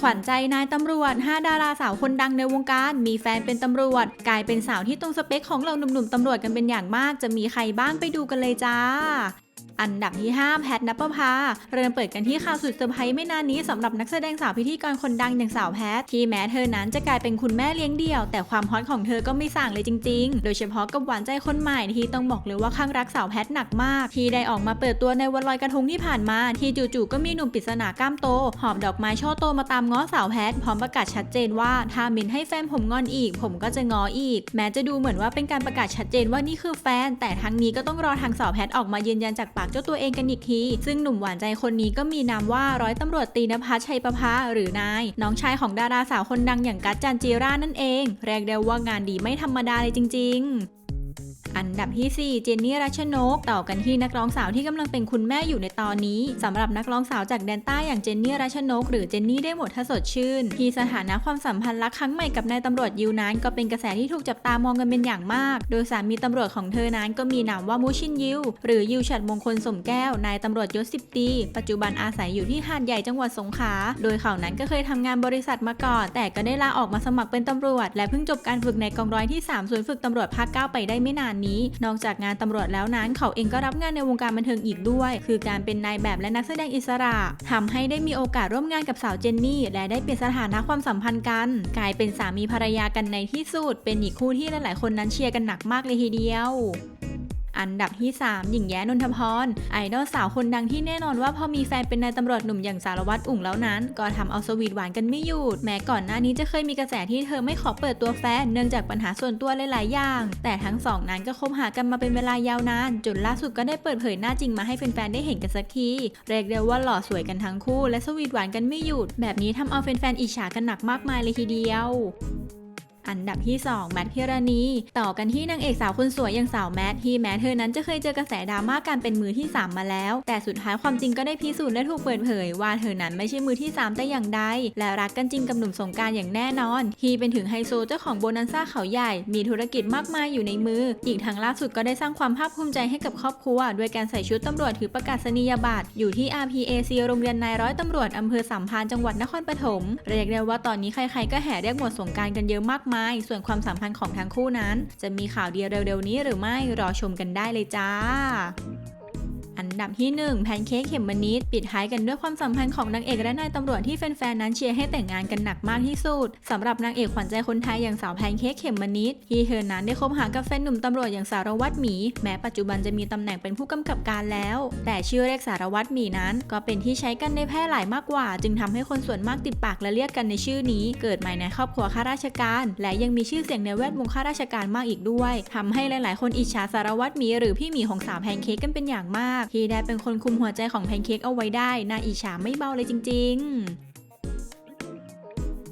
ขวัญใจนายตำรวจ 5 ดาราสาวคนดังในวงการ มีแฟนเป็นตำรวจ กลายเป็นสาวที่ตรงสเปคของเราหนุ่มๆตำรวจกันเป็นอย่างมาก จะมีใครบ้างไปดูกันเลยจ้า อันดับที่ 5 แพทนัปภาเริ่มเปิดกันที่ข่าวสุดเซอร์ไพรส์ไม่นานนี้สำหรับนักแสดงสาวพิธีกรคนดังอย่างสาวแพทที่แม้เธอนั้นจะกลายเป็นคุณแม่เลี้ยงเดี่ยว แต่ความฮอตของเธอก็ไม่สั่งเลยจริง ๆ โดยเฉพาะกับหวานใจคนใหม่ที่ต้องบอกเลยว่าข้างรักสาวแพทหนักมาก ที่ได้ออกมาเปิดตัวในวันลอยกระทงที่ผ่านมา ที่จู่ๆก็มีหนุ่มปริศนากล้ามโต หอบดอกไม้ช่อโตมาตามง้อสาวแพทพร้อมประกาศชัดเจนว่าถ้ามินให้แฟนผมงอนอีก ผมก็จะง้ออีก แม้จะดูเหมือนว่าเป็นการประกาศชัดเจนว่านี่คือแฟน แต่ทั้งนี้ก็ต้องรอทางสาวแพทออกมายืนยันจากปากเจ้าตัวเองกันอีกที ซึ่งหนุ่มหวานใจคนนี้ก็มีนามว่าร้อยตำรวจตรีนภัสชัยประภาหรือนาย น้องชายของดาราสาวคนดังอย่างกัจจันจีรานั่นเอง เรียกได้ว่างานดีไม่ธรรมดาเลยจริง ๆ อันดับที่ 4 เจนนี่รัชนก ต่อกันที่นักร้องสาวที่กำลังเป็นคุณแม่อยู่ในตอนนี้สำหรับนักร้องสาวจากแดนใต้อย่างเจนนี่รัชนก หรือเจนนี่ได้หมดถ้าสดชื่น ที่สถานะความสัมพันธ์รักครั้งใหม่กับนายตำรวจยิวนั้น ก็เป็นกระแสที่ถูกจับตามองกันเป็นอย่างมาก โดยสามีตำรวจของเธอนั้นก็มีนามว่ามูชินยิวหรือยิวฉัดมงคลสมแก้วนายตำรวจยศสิบตีปัจจุบันอาศัยอยู่ที่หาดใหญ่จังหวัดสงขลาโดยเขานั้นก็เคยทำงานบริษัทมาก่อน แต่ก็ได้ลาออกมาสมัครเป็นตำรวจ และเพิ่งจบการฝึกในกองร้อยที่3ศูนย์ฝึกตำรวจภาคเก้าไปได้ไม่นานนี้นอกจากงานตำรวจแล้วนั้น เขาเองก็รับงานในวงการบันเทิงอีกด้วย คือการเป็นนายแบบและนักแสดงอิสระทำให้ได้มีโอกาสร่วมงานกับสาวเจนนี่ และได้เปลี่ยนสถานะความสัมพันธ์กัน กลายเป็นสามีภรรยากันในที่สุด เป็นอีกคู่ที่หลายๆ คนนั้นเชียร์กันหนักมากเลยทีเดียว อันดับที่ 3 หญิงแย้นนทพร ไอดอลสาวคนดังที่แน่นอนว่าพอมีแฟนเป็นนายตำรวจหนุ่มอย่างสารวัตรอุ่งแล้วนั้น ก็ทำเอาสวีทหวานกันไม่หยุด แม้ก่อนหน้านี้จะเคยมีกระแสที่เธอไม่ขอเปิดตัวแฟนเนื่องจากปัญหาส่วนตัวหลายๆอย่าง แต่ทั้งสองนั้นก็คบหากันมาเป็นเวลายาวนาน จนล่าสุดก็ได้เปิดเผยหน้าจริงมาให้แฟนๆได้เห็นกันสักที เรียกได้ว่าหล่อสวยกันทั้งคู่ และสวีทหวานกันไม่หยุด แบบนี้ทำเอาแฟนๆอิจฉากันหนักมากมายเลยทีเดียว อันดับที่ 2 แมทพิรณี ต่อกันที่นางเอกสาวคนสวยอย่างสาวแมทที่แม้เธอนั้นจะเคยเจอกระแสดราม่าการเป็นมือที่ 3 มาแล้ว แต่สุดท้ายความจริงก็ได้พิสูจน์และถูกเปิดเผย ว่าเธอนั้นไม่ใช่มือที่ 3 แต่อย่างใด และรักกันจริงกับหนุ่มสงการอย่างแน่นอน ที่เป็นถึงไฮโซเจ้าของโบนันซ่าเขาใหญ่ มีธุรกิจมากมายอยู่ในมือ อีกทั้งล่าสุดก็ได้สร้างความภาคภูมิใจให้กับครอบครัว ด้วยการใส่ชุดตำรวจถือประกาศนียบัตรอยู่ที่ RPAC โรงเรียนนายร้อยตำรวจอำเภอสัมพันธ์จังหวัดนครปฐมเรียกได้ว่าตอนนี้ใครๆก็แห่เรียกหมวดสงการกันเยอะมากมายส่วนความสัมพันธ์ของทั้งคู่นั้น จะมีข่าวเดียวเร็วๆนี้หรือไม่รอชมกันได้เลยจ้าันดับที่ 1 แพนเค้กเขมมะนิดปิดท้ายกันด้วยความสัมพันธ์ของนางเอกและนายตำรวจที่แฟนๆนั้นเชียร์ให้แต่งงานกันหนักมากที่สุดสำหรับนางเอกขวัญใจคนไทยอย่างสาวแพนเค้กเขมมะนิดที่เธอนั้นได้คบหากับแฟนหนุ่มตำรวจอย่างสารวัตรหมี แม้ปัจจุบันจะมีตำแหน่งเป็นผู้กำกับการแล้ว แต่ชื่อเรียกสารวัตรหมีนั้น ก็เป็นที่ใช้กันในแพร่หลายมากกว่า จึงทำให้คนส่วนมากติดปากและเรียกกันในชื่อนี้ เกิดใหม่ในครอบครัวข้าราชการ และยังมีชื่อเสียงในแวดวงข้าราชการมากอีกด้วยทำให้หลาย ๆ คนอิจฉาสารวัตรหมีหรือพี่หมีของสาวแพนเค้กกันเป็นอย่างมากที่ได้เป็นคนคุมหัวใจของแพนเค้กเอาไว้ได้น่าอิจฉาไม่เบาเลยจริง ๆ